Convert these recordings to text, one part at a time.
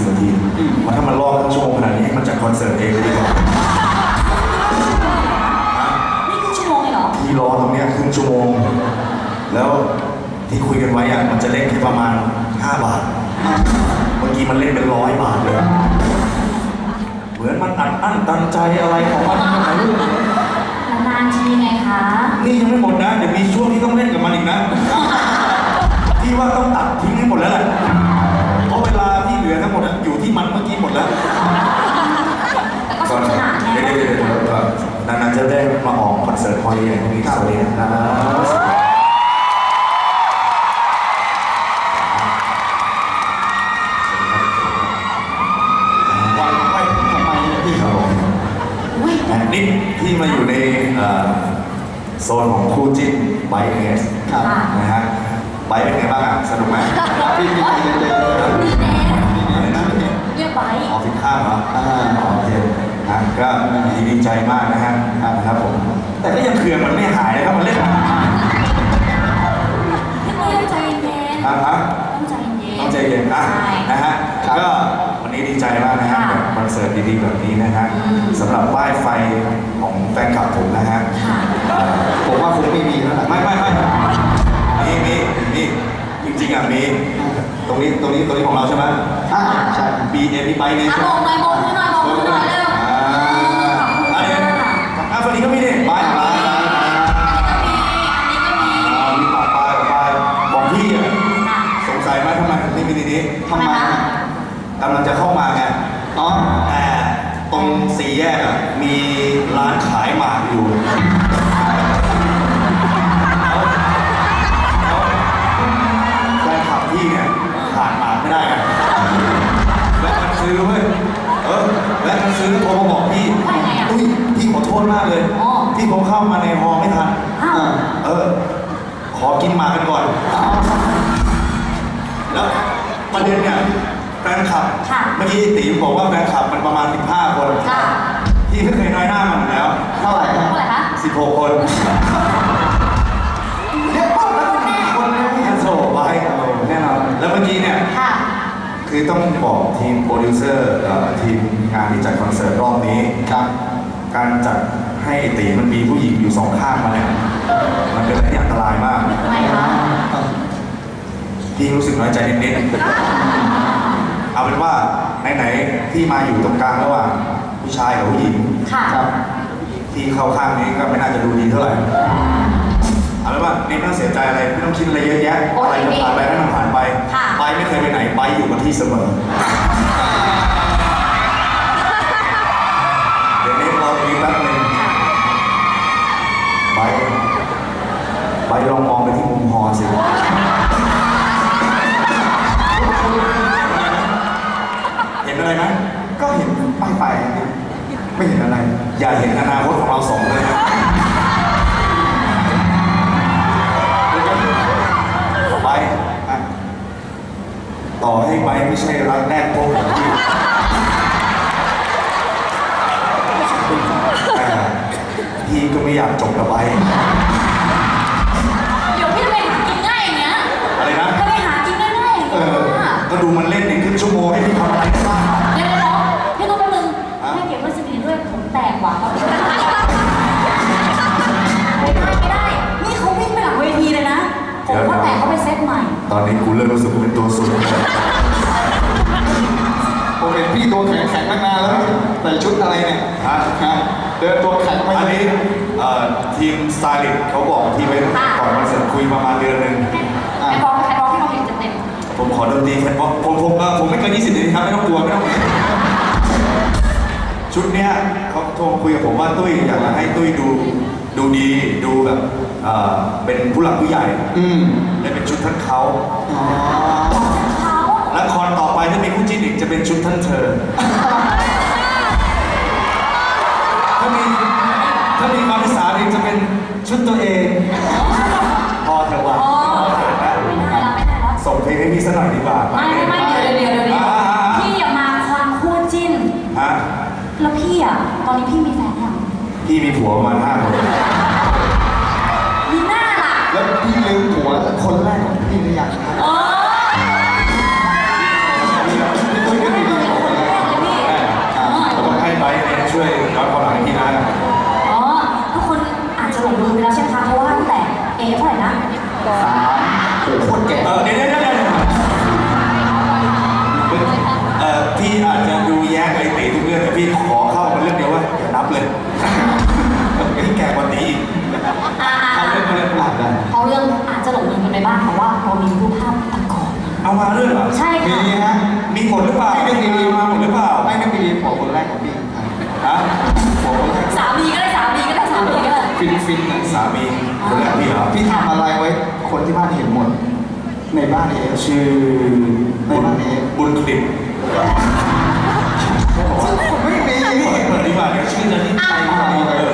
5นาที10นาทีเพราะถ้ามันรอบครึ่งชั่วโมงขนาดนี้ให้มันจัดคอนเสิร์ตเองเลยดีกว่านี่ครึ่งชั่วโมงเลยเหรอพี่รอตรงเนี้ยครึ่งชั่วโมง แล้วที่คุยกันไว้อะมันจะเล่นแค่ประมาณ 5 บาท เมื่อกี้มันเล่นเป็นร้อยบาทเลย เหมือนมันอัดอั้นตันใจอะไรของมันไม่รู้นานๆทีไงคะ นี่ยังไม่หมดนะ เดี๋ยวมีช่วงที่ต้องเล่นกับมันอีกนะพี่ว่าต้องตัดทิ้งให้หมดแล้วแหละเพราะเวือทั้งหมดอยู่ที่มันเมื่อกี้หมดแล้วแต่ก็สนุกสนานไงเดี๋ยวเดี๋ยวเดี๋ยวเดี๋ยวนานๆจะได้มาออกคอนเสิร์ตฮอลลีวูดนี้สวัสดีนะครับวันไหวทำไมเนี่ยพี่ครับผมอุ้ยนี่พี่มาอยู่ในเอ่อโซนของคู่จิ้นไบเอสครับนะฮะไบเป็นไงบ้างอะสนุกไหมพี่พี่ใจเย็นๆนะครับนี่แน่ เรียกไว้ออกสินค้าเหรออ่าโอเคนะก็ดีใจมากนะฮะครับผม แต่ก็ยังเคืองมันไม่หายนะครับ มันเล่นมาพี่ปุ้ยต้องใจเย็นครับครับต้องใจเย็นต้องใจเย็นนะใช่นะฮะครับก็วันนี้ดีใจมากนะฮะค่ะกับคอนเสิร์ตดีๆแบบนี้นะฮะอืมสำหรับป้ายไฟของแฟนคลับผมนะฮะค่ะเอ่อผมว่าคงไม่มีแล้วล่ะไม่ไม่ไม่มีมีมีจริงๆอะมีต รงนี้ตรงนี้ตรงนี้ของเราใช่ไหมอ่าใช่บีเอ็มบีไปเนี่ยอะมองหน่อยมองหน่อยมองหน่อยเร็วอ่าอันนี้อะฝั่งนี้ก็มีดิไปไปไปอันนี้ก็มีอ่ามีปากปลายปากปลายบอกพี่อะค่ะสงสัยไหมทำไมนี่มีทีนี้ทำไมคะกำลังจะเข้ามาไงอ๋อแต่ตรงสี่แยกอะมีร้านขายหมากอยู่ากเลย อ๋อพี่ผมเข้ามาในฮอลล์ไม่ทันอ้าวอ่าเออ ขอกินหมากกันก่อน แล้วประเด็นเนี่ยแฟนคลับ ค่ะเมื่อกี้ตีบอกว่าแฟนคลับมันประมาณ 15 คนค่ะ พี่ไม่เคยน้อยหน้ามันอยู่แล้ว เท่าไหร่ครัเท่าบไหร่คะ 16 คนเรียกป้าแล้วคนเรียกพี่ฮันโซไว้แน่นอนแล้วเมื่อกี้เนี่ย ค่ะ คือต้องบอกทีมโปรดิวเซอร์เอ่อทีมงานที่จัดคอนเสิร์ตรอบนี้ครับการจัด ให้ตีมันมีผู้หญิงอยู่สองข้างมาเนี่ยมันเป็นอะไรที่อันตรายมากทำไมคะพี่รู้สึกน้อยใจนิดๆเอาเป็นว่าไหนๆที่มาอยู่ตรงกลางระหว่างผู้ชายกับผู้หญิงค่ะครับ ที่เข้าข้างนี้ก็ไม่น่าจะดูดีเท่าไหร่เอาเป็นว่านี่ไม่ต้องเสียใจอะไรไม่ต้องคิดอะไรเยอะแยะโออะไรเคจะผ่านไปให้มันผ่านไปค่ะไปไม่เคยไปไหนไปอยู่กับที่เสมอ ไปไม่ใช่รักแรกพบของพี่แต่พี่ก็ไม่อยากจบกับไปเดี๋ยวพี่จะไปหากินง่ายอย่างเงี้ยอะไรนะถ้าไปหากินง่ายๆอย่างเอเงี้ยอ ก็ดูมันเล่นในครึ่งชั่วโมงให้พี่ทำอะไรได้บ้าง เดี๋ยวๆพี่ต้องแป๊บนึงฮะให้เก็บไว้สนิทด้วยผมแตกว่ะไม่ได้ไม่ได้ นี่เขาวิ่งไปหลังเวทีเลยนะ ผมก็แตกเขาไปเซตใหม่ ตอนนี้กูเริ่มรู้สึกว่าเป็นตัวสุด ผมเห็นพี่ตัวแข็งแข็งตั้งนานแล้วใส่ชุดอะไรเนี่ยฮะฮะเดินตัวแข็งมาอันนี้เอ่อทีมสไตลิสต์เขาบอกทีมไว้ก่อนคอนเสิร์ตคุยประมาณเดือนหนึ่งไอ้บอลไอ้บอลที่เราเห็นเต็มผมขอดนตรีแค่ผมผมผมเอ่อผมไม่เกิน20นาทีครับไม่ต้องกลัวไม่ต้องชุดเนี้ยเขาโทรมาคุยกับผมว่าตุ้ยอยากจะให้ตุ้ยดูดูดีดูแบบเอ่อเป็นผู้หลักผู้ใหญ่ อืมและเป็นชุดท่านเขาอ๋อๆเขาและคอนต่อไปถ้ามีคู่จิ้นอีกจะเป็นชุดท่านเธอ ถ้ามีถ้ามีความพิสารอีกจะเป็นชุดตัวเอง พอเถอะว่ะอ๋อไม่ได้ละไม่ได้ละส่งเพลงให้พี่สักหน่อยดีกว่าไม่ไม่ไม่เดี๋ยวเดี๋ยวเดี๋ยวเดี๋ยวอ่าอ่าอ่าพี่อย่ามาคอนคู่จิ้นฮะแล้วพี่อะตอนนี้พี่มีแฟนยังมพี่มีผัวประมาณห้าคนมีหน้าล่ะแล้วพี่ลืมผัวคนแรกของพี่หรือยัง เขาเรื่องอาจจะหลงลืมกันไปบ้างแต่ว่าเรามีรูปภาพตะกอนเอามาเรื่องเหรอใช่มีค่ะฮะ มีผลหรือเปล่าให้นึกดีๆมาผลหรือเปล่าให้นึกดีๆผัวคนแรกของพี่ใครฮะผัวคนแรกสามีก็ได้สามีก็ได้สามีก็ได้ ฟินฟินนะสามีคนแรกพี่เหรอ พี่ทำอะไรไว้ คนที่บ้านเห็นหมด ในบ้านเองชื่อในบ้านเองบุญคลิปไม่มีเปิดเปิดดีกว่าเดี๋ยวชื่อจะนี่ไปมาเออ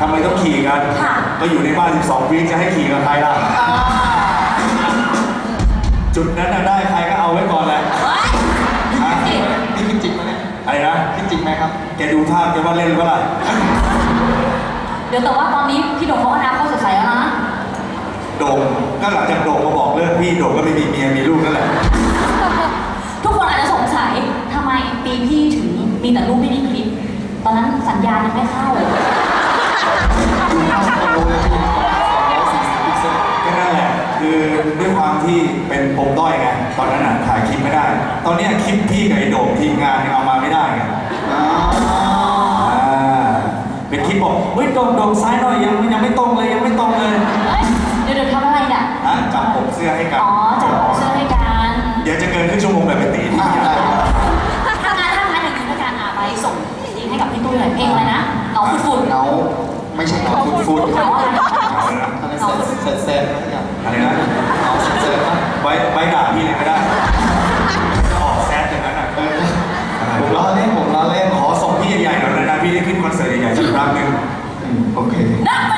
ทำไมต้องขี่กัน ค่ะ ก็อยู่ในบ้าน 12วีคจะให้ขี่กับใครล่ะ จุดนั้นน่ะได้ใครก็เอาไว้ก่อนแหละเฮ้ยฮะนี่นี่คือจริงไหมเนี่ยอะไรนะนี่จริงไหมครับ แกดูภาพแกว่าเล่นหรือเปล่าเดี๋ยวแต่ว่าตอนนี้พี่โด่งเขาอนาคตสดใสแล้วนะโด่งก็หลังจากโด่งมาบอกเลิกพี่โด่งก็ไม่มีเมียมีลูกนั่นแหละ ทุกคนอาจจะสงสัยทำไมปีพี่ถึงมีแต่รูปไม่มีคลิปตอนนั้นสัญญาณยังไม่เข้า กเซลก็นั่นแหละคือด้วยความที่เป็นปมด้อยไงตอนนั้นน่ะถ่ายคลิปไม่ได้ ตอนเนี้ยคลิปพี่กับไอ้โด่งทีมงานยังเอามาไม่ได้ไงอ่าอ่าเป็นคลิปบอกเฮ้ยโด่งโด่งซ้ายหน่อยยังยังไม่ตรงเลยยังไม่ตรงเลยเฮ้ยเดี๋ยวเดี๋ยวทำอะไรเนี่ยฮะจับปกเสื้อให้กัน ฟูดเหงาอะไรนะเอานะอะไรเซนเซนเซนอะไรอย่างอะไรนะเงาเซนเซนนะไว้ไว้ด่าพี่เลยก็ได้จะออกแซดอย่างนั้นอะผมล้อเล่นผมล้อเล่นขอส่งพี่ใหญ่ๆหน่อยนะพี่ได้ขึ้นคอนเสิร์ตใหญ่ๆสักครั้งหนึ่งโอเคนับเวล